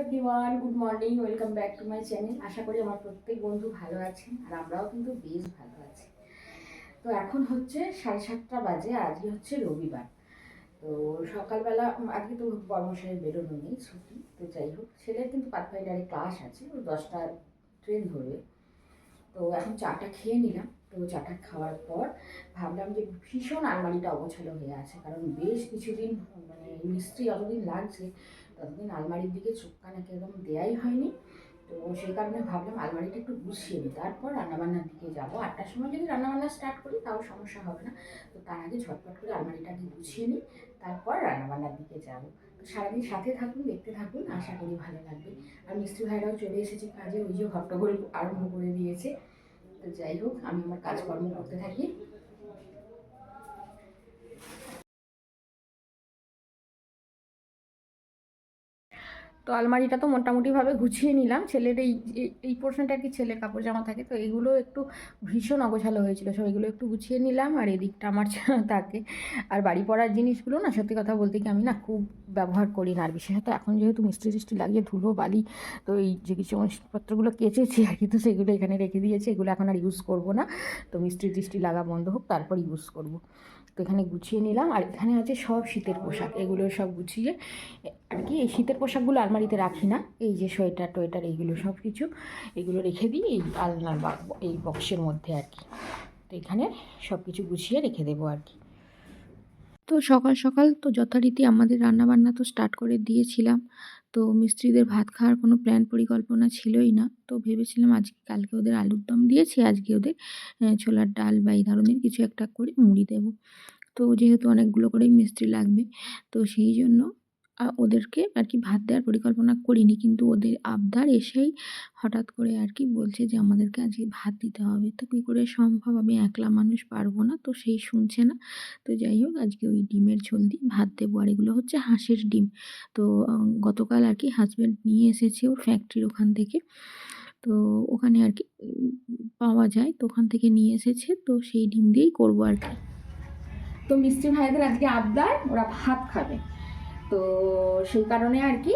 Everyone good morning welcome back to my channel আশা করি আমার প্রত্যেক বন্ধু ভালো আছেন, আর আমরাও কিন্তু বেশ ভালো আছি। তো এখন হচ্ছে সাড়ে সাতটা বাজে, আজকে হচ্ছে রবিবার। তো সকালবেলা আজকে তো বর্মশাই বেরোনো নেই, ছুটি, তো যাই হোক, ছেলের কিন্তু পাথফাইডারে ক্লাস আছে, ও দশটা ট্রেন ধরবে। তো এখন চাটা খেয়ে নিলাম, তো চাটা খাওয়ার পর ভাবলাম যে ভীষণ আলমারিটা অগোছালো হয়ে আছে, কারণ বেশ কিছুদিন মানে মিস্ত্রি যতদিন লাগছে ততদিন আলমারির দিকে চোখ কানাকে একদম দেয়াই হয়নি। তো সেই কারণে ভাবলাম আলমারিটা একটু গুছিয়ে নিই তারপর রান্নাবান্নার দিকে যাব। আটটার সময় যদি রান্নাবান্না স্টার্ট করি, তাও সমস্যা হবে না। তো তার আগে ঝটপট করে আলমারিটাকে গুছিয়ে নিই তারপর রান্নাবান্নার দিকে যাব। তো সারাদিন সাথে থাকুন, দেখতে থাকুন, আশা করি ভালো লাগবে। আর মিস্ত্রি ভাইরাও চলে এসেছে কাজে, ওই যে হট্টগোল আরম্ভ করে দিয়েছে। তো যাই হোক, আমি আমার কাজকর্ম করতে থাকি। তো আলমারিটা তো মোটামুটিভাবে গুছিয়ে নিলাম। ছেলের এই, এই- পোর্শনটা আর কি ছেলের কাপড় জামা থাকে। তো এগুলো একটু ভীষণ অগোছালো হয়েছিল। সব এগুলো একটু গুছিয়ে নিলাম আর এদিকটা আমার থাকে। আর বাড়ি পড়ার জিনিসগুলো না সত্যি কথা বলতে কি আমি না খুব ব্যবহার করি না। আর বিশেষত এখন যেহেতু মিষ্টি টিষ্টি লাগিয়ে ধুলো, বালি, তো এই যে কিছু জিনিসপত্রগুলো কেচেছি আর কি, তো সেগুলো এখানে রেখে দিয়েছি। এগুলো এখন আর ইউজ করব না। তো মিষ্টি টিষ্টি লাগা বন্ধ হোক, তারপর ইউজ করব। তো এখানে গুছিয়ে নিলাম আর এখানে আছে সব শীতের পোশাক। এগুলো সব গুছিয়ে আর কি এই শীতের পোশাকগুলো আলমারিতে রাখি না। এই যে সোয়েটার টোয়েটার এইগুলো সব কিছু এগুলো রেখে দিই, এই আলনার এই বক্সের মধ্যে আর কি। তো এখানে সব কিছু গুছিয়ে রেখে দেবো আর কি। তো সকাল সকাল তো যথারীতি আমাদের রান্নাবান্না তো স্টার্ট করে দিয়েছিলাম। তো মিস্ত্রিদের ভাত খাওয়ার কোনো প্ল্যান পরিকল্পনা ছিলই না। তো ভেবেছিলাম আজকে, কালকে ওদের আলুর দম দিয়েছি, আজকে ওদের ছোলার ডাল বা এই ধরনের কিছু একটা করে মুড়ি দেবো। তো যেহেতু অনেকগুলো করেই মিস্ত্রি লাগবে, তো সেই জন্য ওদেরকে আর কি ভাত দেওয়ার পরিকল্পনা করিনি, কিন্তু ওদের আবদার এসেই হঠাৎ করে আর কি বলছে যে আমাদেরকে আজকে ভাত দিতে হবে। তো কী করে সম্ভব? আমি একলা মানুষ পারব না, তো সেই শুনছে না। তো যাই হোক, আজকে ওই ডিমের ঝোল দিয়ে ভাত দেবো, আর এগুলো হচ্ছে হাঁসের ডিম। তো গতকাল আর কি হাজব্যান্ড নিয়ে এসেছে ওর ফ্যাক্টরির ওখান থেকে। তো ওখানে আর কি পাওয়া যায়, তো ওখান থেকে নিয়ে এসেছে, তো সেই ডিম দিয়েই করব আর কি। তো মিষ্টি ভাইদের আজকে আবদার, ওরা ভাত খাবে। তো সেই কারণে আর কি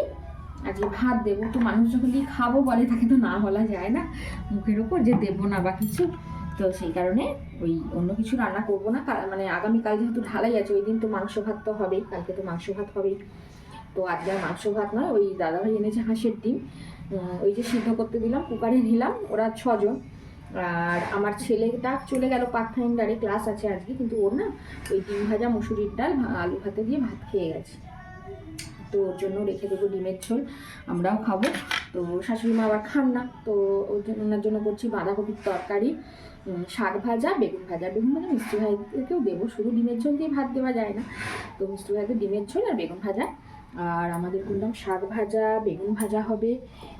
আজকে ভাত দেবো। তো মানুষ যখন দিয়ে খাব বলে, তাকে তো না বলা যায় না মুখের ওপর যে দেবো না বা কিছু। তো সেই কারণে ওই অন্য কিছু রান্না করব না। মানে আগামীকাল যেহেতু ঢালাই আছে, ওই দিন তো মাংস ভাত তো হবেই, কালকে তো মাংস ভাত হবেই। তো আজকে আর মাংস ভাত নয়, ওই দাদাভাই এনেছে হাঁসের ডিম। ওই যে সিদ্ধ করতে দিলাম, কুকারে নিলাম ওরা ছজন। আর আমার ছেলেটা চলে গেল পার্ট ফাইন্ডারে ক্লাস আছে আজকে, কিন্তু ওর না ওই ডিম ভাজা, মুসুরির ডাল আলু ভাতে দিয়ে ভাত খেয়ে গেছে। তো ওর জন্য রেখে দেবো ডিমের ঝোল, আমরাও খাব। তো শাশুড়ি মা আবার খান না, তো ওর জন্য, ওনার জন্য করছি বাঁধাকপির তরকারি শাক ভাজা, বেগুন ভাজা বেগুন ভাজা মিষ্টি ভাইকেও দেবো, শুধু ডিমের ঝোল দিয়ে ভাত দেওয়া যায় না। তো মিষ্টি ভাইকে ডিমের ঝোল আর বেগুন ভাজা। আর আমাদের করলাম শাক ভাজা, বেগুন ভাজা হবে,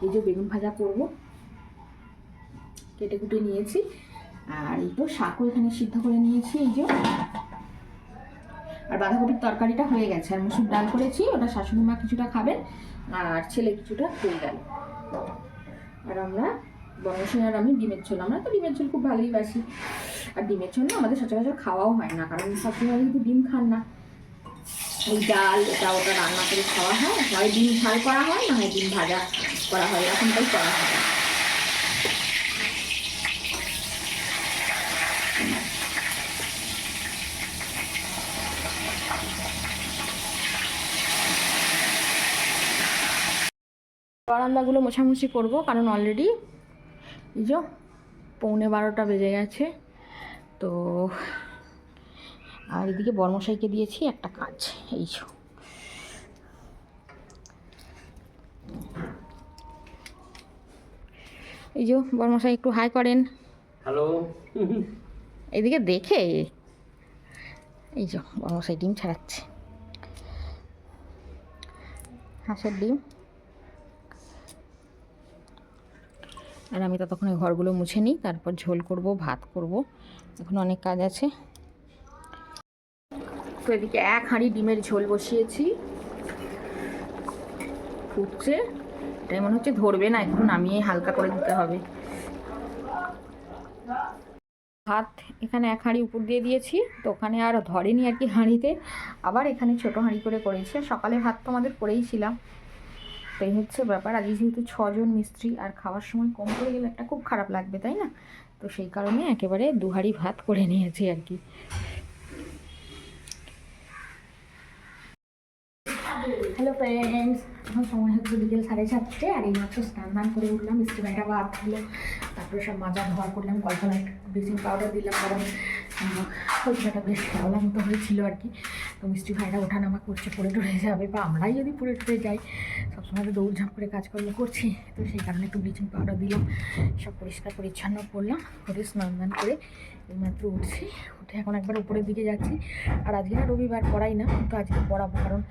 এই যে বেগুন ভাজা করব, কেটে কুটে নিয়েছি। আর এই তো শাকও এখানে সিদ্ধ করে নিয়েছি, এই যে। আর বাঁধাকপির তরকারিটা হয়ে গেছে। আর মুসুর ডাল করেছি, ওটা শাশুড়ি মা কিছুটা খাবেন, আর ছেলে কিছুটা হয়ে গেল আর আমরা বনসিং আর আমি ডিমের ঝোল, আমরা তো ডিমের ঝোল খুব ভালোই বাসি। আর ডিমের ঝোল না আমাদের সচরাচর খাওয়াও হয় না, কারণ শাশুড়ি কিন্তু ডিম খান না, ওই ডাল, এটা ওটা রান্না করে খাওয়া হয় হয় ডিম ঝাল করা হয়, না হয় ডিম ভাজা করা হয়, এরকমটাই করা হয়। বারান্দাগুলো মোছামুছি করব কারণ অলরেডি এই যে পৌনে বারোটা বেজে গেছে। তো আর এদিকে বর্মশাইকে দিয়েছি একটা কাজ এই যে। এই যে বর্মশাই একটু হাই করেন। হ্যালো। এদিকে দেখে। এই যে বর্মশাই ডিম ছাড়াচ্ছে। হাঁসের ডিম। আর আমি ততক্ষণ ঘরগুলো মুছে নিই, তারপর ঝোল করব, ভাত করব। এখন অনেক কাজ আছে। তো এদিকে এক হাঁড়ি ডিমের ঝোল বসিয়েছি। ফুটছে। এটাই মনে হচ্ছে ধরবে না একটু নামিয়ে হালকা করে দিতে হবে। ভাত এখানে এক হাঁড়ি উপর দিয়ে দিয়েছি, তো ওখানে আর ধরেনি আর কি হাঁড়িতে। আবার এখানে ছোট হাঁড়ি করে করেছি সকালে ভাত তো আমাদের করেই ছিলাম। এই হচ্ছে ব্যাপার। আজকে যেহেতু ছজন মিস্ত্রি আর খাওয়ার সময় কম করে গেলে একটা খুব খারাপ লাগবে, তাই না? তো সেই কারণে একেবারে দুহারি ভাত করে নিয়েছি আর কি। হ্যালো ফ্রেন্ডস এখন সময় হচ্ছে বিকেল সাড়ে চারটে আর এই মাত্র স্নান দান করে উঠলাম ভাইটা ভাত হলো তারপরে সব মাজা ধোয়া করলাম কল্পনা ব্লিচিং পাউডার দিলাম, কারণ কলকাতা বেশ শ্যাওলা মতো হয়েছিল আর কি। তো মিষ্টি ভাইরা ওঠানামা করছে, পড়ে টরে যাবে বা আমরাই যদি পড়ে টরে যাই, সবসময় তো দৌড়ঝাঁপ করে কাজকর্ম করছি, তো সেই কারণে একটু ব্লিচিং পাউডার দিলাম, সব পরিষ্কার পরিচ্ছন্ন করলাম, করে স্নান দান করে এইমাত্র উঠছি, উঠে এখন একবার উপরের দিকে যাচ্ছি, আর আজকে না রবিবার পড়াই না, তো আজকে পড়াবো কারণ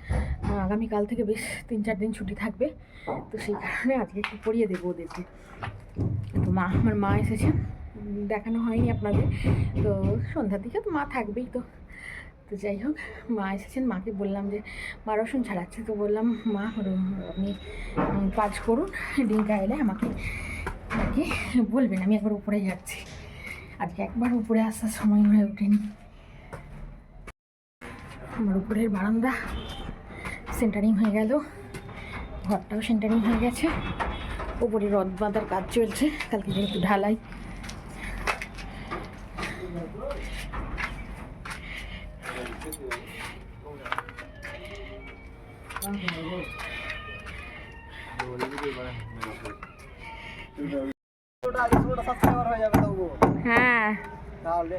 আগামীকাল থেকে বেশ তিন চার দিন ছুটি থাকবে, তো সেই কারণে আজকে একটু পড়িয়ে দেবো ওদেরকে। তো মা, আমার মা এসেছে, দেখানো হয়নি আপনাদের, তো সন্ধ্যার দিকে তো মা থাকবেই তো তো যাই হোক, মা এসেছেন, মাকে বললাম যে, মা রসুন ছাড়াচ্ছে। তো বললাম, মা আপনি কাজ করুন ডিঙ্কা এলে আমাকে আর কি বলবেন, আমি একবার উপরে যাচ্ছি। আজকে একবার উপরে আসার সময় হয়ে ওঠেনি। আমার উপরের বারান্দা সেন্টারিং হয়ে গেল, ঘরটাও সেন্টারিং হয়ে গেছে, উপরে রদ বাঁধার কাজ চলছে, কালকে যেহেতু ঢালাই ওটা আগে ষোলোটা সাবস্ক্রাইবার হয়ে তাহলে।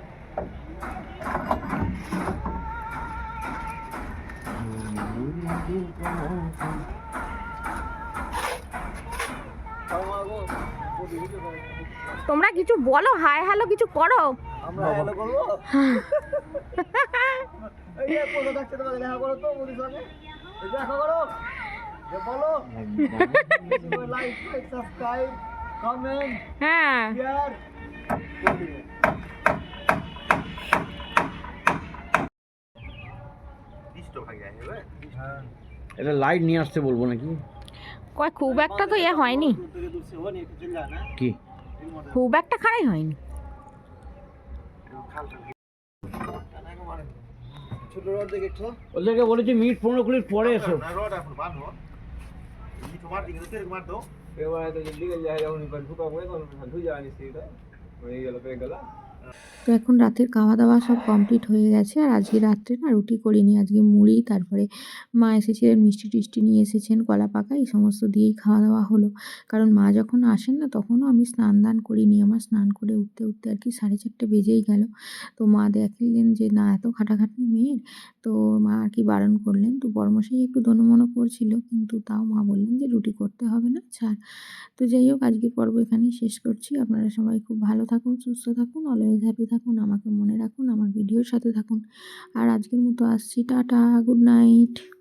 তোমরা কিছু বলো হাই হ্যালো কিছু করো আমরা হ্যালো করব এই থাকছে তোমাকে দেখা করো তো মোদির সঙ্গে। দেখা করো। যে বলো। লাইক সাবস্ক্রাইব কমেন্ট হ্যাঁ। শেয়ার এটা লাইট নিয়ে আসতে বলব নাকি? কয় খুব একটা তো ইয়ে হয়নি। কি? খুব একটা খারাই হয়নি। ছোট রড দেখে একটু। ওদেরকে বলেছি মিনিট পনেরো কুড়ি পরে এসো। রড এখন বাঁধো মিনিট মার দিকে তেরে মার দাও। এবার তো জলদি গেল যায় যখন ফুকা পড়ে তখন ধুই যায় নিশ্চয়ই হয়ে গেল পেয়ে গেল। তো এখন রাতের খাওয়া দাওয়া সব কমপ্লিট হয়ে গেছে। আর আজকে রাত্রে না রুটি করিনি, আজকে মুড়ি, তারপরে মা এসেছিলেন, মিষ্টি টিষ্টি নিয়ে এসেছেন, কলা পাকা, এই সমস্ত দিয়েই খাওয়া দাওয়া হলো। কারণ মা যখন আসেন না, তখনও আমি স্নান দান করিনি। আমার স্নান করে উঠতে উঠতে আর কি সাড়ে চারটে বেজেই গেল। তো মা দেখলেন যে না, এত খাটাখাটনি মেয়ের, তো মা আর কি বারণ করলেন। তো বর্মশাই একটু দনমনো করছিল, কিন্তু তাও মা বললেন যে রুটি করতে হবে না, ছাড়। তো যাই হোক, আজকের পর্ব এখানেই শেষ করছি। আপনারা সবাই খুব ভালো থাকুন, সুস্থ থাকুন অলওয়েজ হ্যাপি থাকুন, আমাকে মনে রাখুন, আমার ভিডিওর সাথে থাকুন। আর আজকের মতো আসছি, টাটা, গুড নাইট।